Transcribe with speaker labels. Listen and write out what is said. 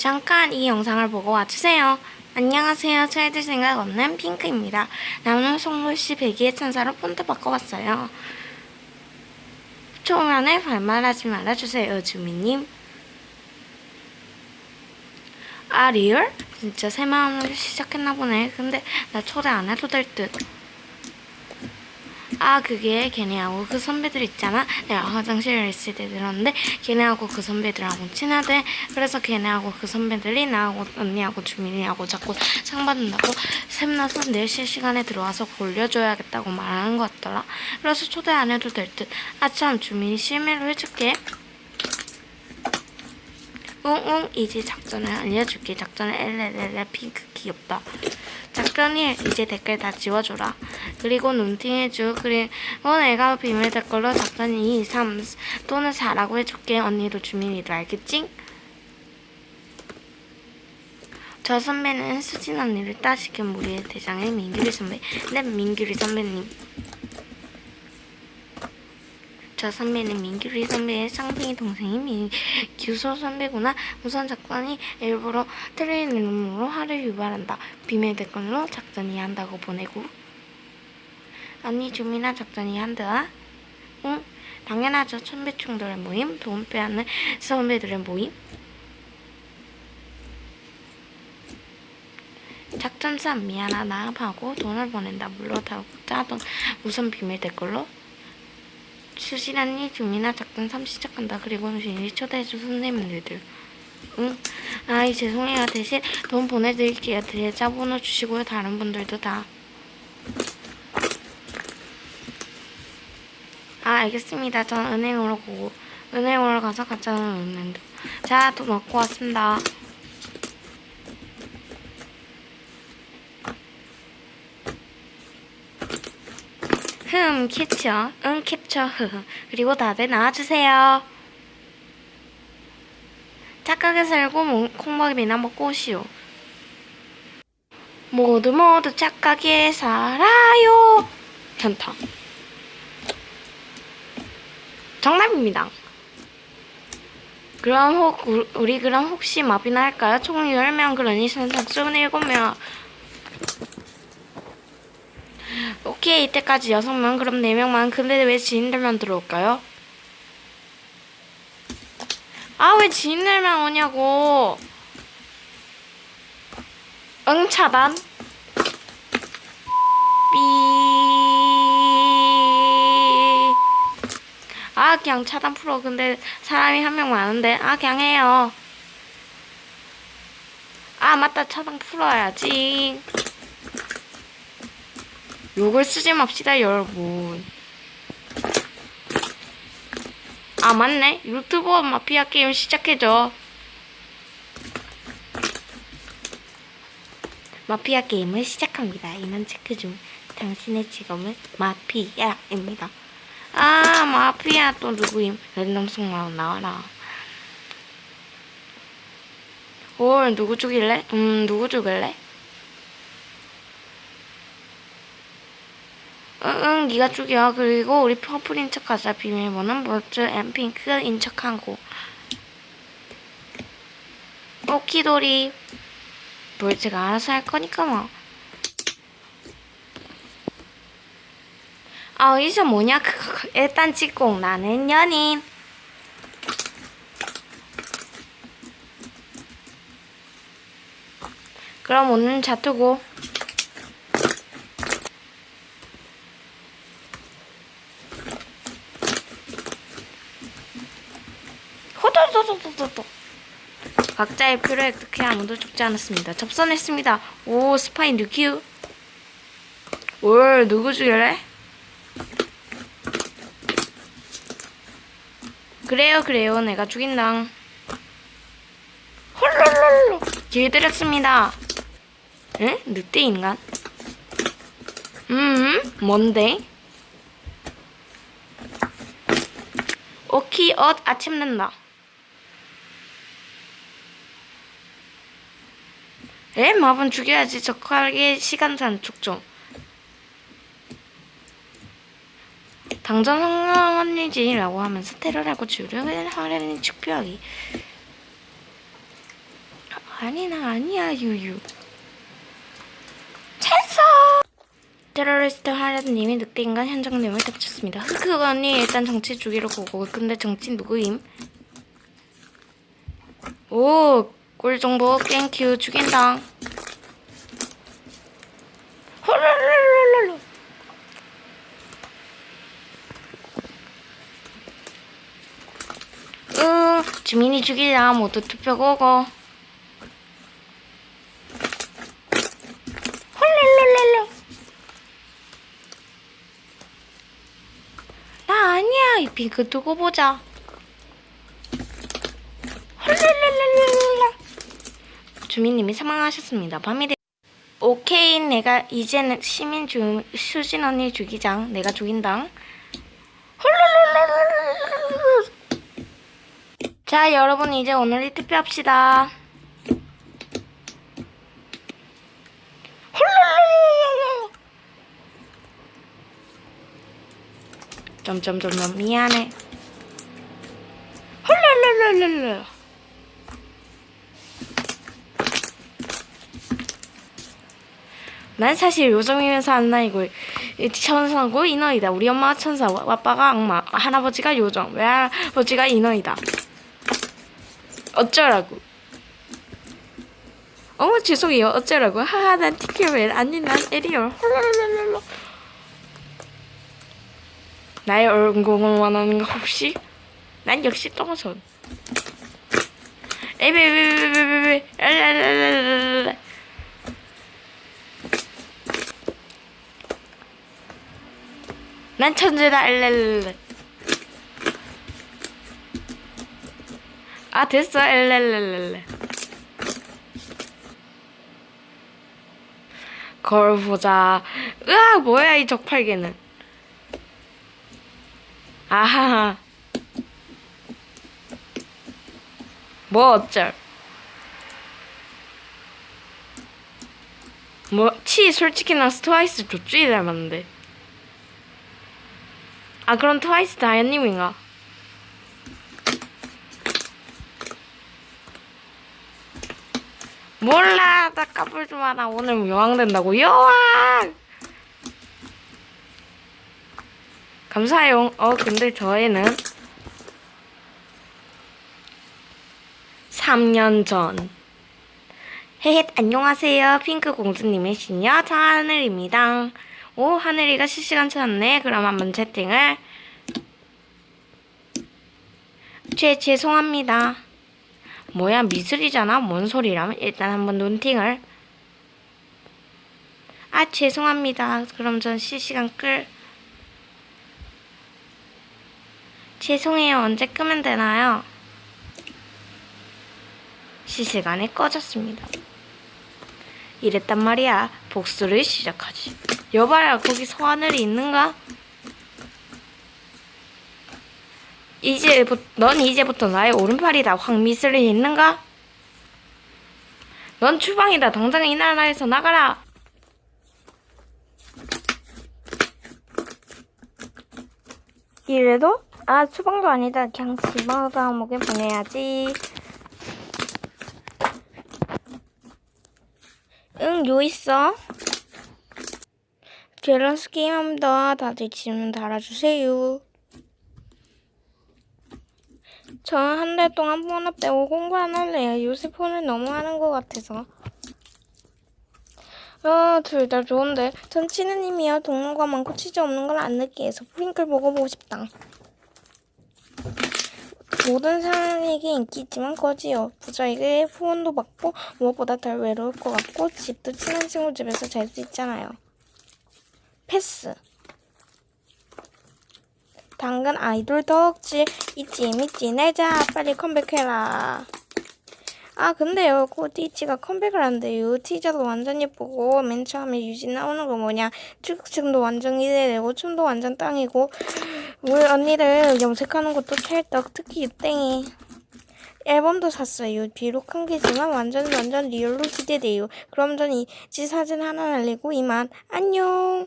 Speaker 1: 잠깐 이 영상을 보고 와주세요. 안녕하세요. 저희들 생각 없는 핑크입니다. 나는 송로씨 배기의 천사로 폰트 바꿔봤어요. 초면에 반말하지 말아주세요, 주민님. 아, 리얼? 진짜 새 마음으로 시작했나 보네. 근데 나 초대 안 해도 될 듯. 아 그게 걔네하고 그 선배들 있잖아? 내가 화장실에 있을 때 들었는데 걔네하고 그 선배들하고 친하대. 그래서 걔네하고 그 선배들이 나하고 언니하고 주민이하고 자꾸 상 받는다고 샘나서 4시 시간에 들어와서 골려줘야겠다고 말하는 것 같더라. 그래서 초대 안 해도 될 듯. 아참 주민이 실매로 해줄게 웅웅 이제 작전을 알려줄게. 작전을 엘레레레 핑크 귀엽다. 작전 1 이제 댓글 다 지워줘라. 그리고 눈팅해줘. 그리고 내가 비밀 댓글로 작전 2 3 또는 4라고 해줄게. 언니도 주민이도 알겠지? 저 선배는 수진 언니를 따시킨 무리의 대장의 민규리 선배. 네 민규리 선배님 저 선배는 민규리 선배의 쌍둥이 동생이 민규소 선배구나. 우선 작전이 일부러 틀린 이름으로 화를 유발한다. 비밀 댓글로 작전이 한다고 보내고. 언니 주민아 작전이 한다. 응? 당연하죠. 선배충들의 모임, 돈 빼앗는 선배들의 모임. 작전 3 미안하다 하고 돈을 보낸다. 물론 다 짜던 우선 비밀 댓글로 수시란이 작전 3 시작한다. 그리고 주인이 초대해준 선생님들들. 응. 아이 죄송해요. 대신 돈 보내드릴게요. 계좌번호 주시고요. 다른 분들도 다. 아 알겠습니다. 전 은행으로 보고 은행으로 가서 가짜 돈 넣는데. 자, 돈 넣고 왔습니다. 흠 캡처 응 캡처 흐 그리고 다들 나와주세요. 착하게 살고 뭐, 콩밥이나 먹고 오시오. 모두 모두 착하게 살아요. 현타. 정답입니다. 그럼 혹 우- 우리 그럼 혹시 마비나 할까요? 총 10명 그러니 선착순 7명 오케이 이때까지 6명 그럼 4명만 근데 왜 지인들만 들어올까요? 아 왜 지인들만 오냐고. 응 차단. 삐 아 그냥 차단 풀어. 근데 사람이 한 명 많은데. 아 그냥 해요. 아 맞다. 차단 풀어야지 욕을 쓰지 맙시다 여러분. 아 맞네. 유튜버 마피아 게임 시작해줘. 마피아 게임을 시작합니다. 이만 체크 중. 당신의 직업은 마피아입니다. 아 마피아 또 누구임? 랜덤 속마로 나와라. 올 누구 죽일래? 음 누구 죽일래? 응응 네가 죽여. 그리고 우리 퍼플인 척하자. 비밀번호는 볼트 앤 핑크인 척하고 오키도리 볼트가 알아서 할 거니까 뭐. 아, 이제 뭐냐? 일단 찍고 나는 연인. 그럼 오늘 자투고. 호도도도도도. 각자의 표를 획득해 아무도 죽지 않았습니다. 접선했습니다. 오, 스파이 뉴큐. 올, 누구 죽일래? 그래요, 그래요. 내가 죽인다. 홀롤롤로. 길들였습니다. 응? 늑대 인간? 음, 뭔데? 오키, 엇, 아침 된다. 에? 마분 죽여야지. 적하게 시간 단축 좀. 당전 성황언니지라고 하면서 테러라고 주류를 하려는 축표하기. 아니 나 아니야 유유 찬성 테러리스트 하려드님이 늑대인간 현장님을 덮쳤습니다 흑흑 언니 일단 정치 주기로 보고 근데 정치 누구임? 오 꿀정보 땡큐 죽인다 홀랄랄랄랄 으 주민이 죽이자 모두 투표 고고 홀랄랄랄라 나 아니야 이 핑크 두고 보자 홀랄랄랄랄라 주민님이 사망하셨습니다. 밤이 되 오케이 내가 이제는 시민 주 수진 언니 죽이장 내가 홀랄랄랄랄랄 자 여러분 이제 오늘 투표합시다 점점점점 미안해 홀랄랄랄랄 난 사실 요정이면서 안 나이고 천사고 인어이다 우리 엄마가 천사 아빠가 악마 할아버지가 요정 외할아버지가 인어이다 어쩌라고 어머 죄송해요 어쩌라고 하하 난 티켓웰 아니 난 에리얼 홀랄랄랄라 나의 얼굴을 원하는 거 혹시? 난 역시 똥손 에베베베베베베 랄랄랄랄랄라 난 천재다 랄랄랄라 아 됐어 랄랄랄랄라 거울 보자. 으아 뭐야 이 적팔개는. 아하하 뭐 어쩔? 뭐 치 솔직히 나 트와이스 조쭈이 닮았는데 아 그럼 트와이스 다현님인가? 몰라. 나 까불지 마나 오늘 여왕 된다고. 여왕! 감사해요. 어 근데 저희는 3년 전. 헤헷 안녕하세요. 핑크 공주님의 시녀 하늘입니다 오 하늘이가 실시간 찾았네. 그럼 한번 채팅을. 죄 죄송합니다. 뭐야 미술이잖아? 뭔 소리람 일단 한번 눈팅을. 아 죄송합니다. 그럼 전 실시간 끌. 죄송해요. 언제 끄면 되나요? 실시간에 꺼졌습니다. 이랬단 말이야. 복수를 시작하지 여봐라 거기 서하늘이 있는가 이제부 넌 이제부터 나의 오른팔이다. 황미슬이 있는가? 넌 추방이다. 당장 이 나라에서 나가라. 이래도? 아 추방도 아니다. 그냥 지방 감옥에 보내야지. 응, 요 있어. 밸런스 게임 합니다. 다들 질문 달아주세요. 저는 한 달 동안 폰 하나 빼고 공부 안 할래요. 요새 폰을 너무 하는 것 같아서. 아, 둘 다 좋은데. 전 치느님이야. 동료가 많고 치즈 없는 걸 안 느끼 해서 프링클 먹어보고 싶다. 모든 사람에게 인기 있지만 거지요. 부자에게 후원도 받고 무엇보다 덜 외로울 것 같고 집도 친한 친구 집에서 잘 수 있잖아요. 패스. 당근 아이돌 덕질 있지 믿지 내자 빨리 컴백해라 아 근데요 코디치가 컴백을 한대요 티저도 완전 예쁘고 맨 처음에 유진 나오는 거 뭐냐 출국층도 완전 기대되고 춤도 완전 땅이고 우리 언니를 염색하는 것도 찰떡 특히 유땡이 앨범도 샀어요. 비록 한 개지만 완전 완전 리얼로 기대돼요. 그럼 전 이지 사진 하나 날리고 이만 안녕.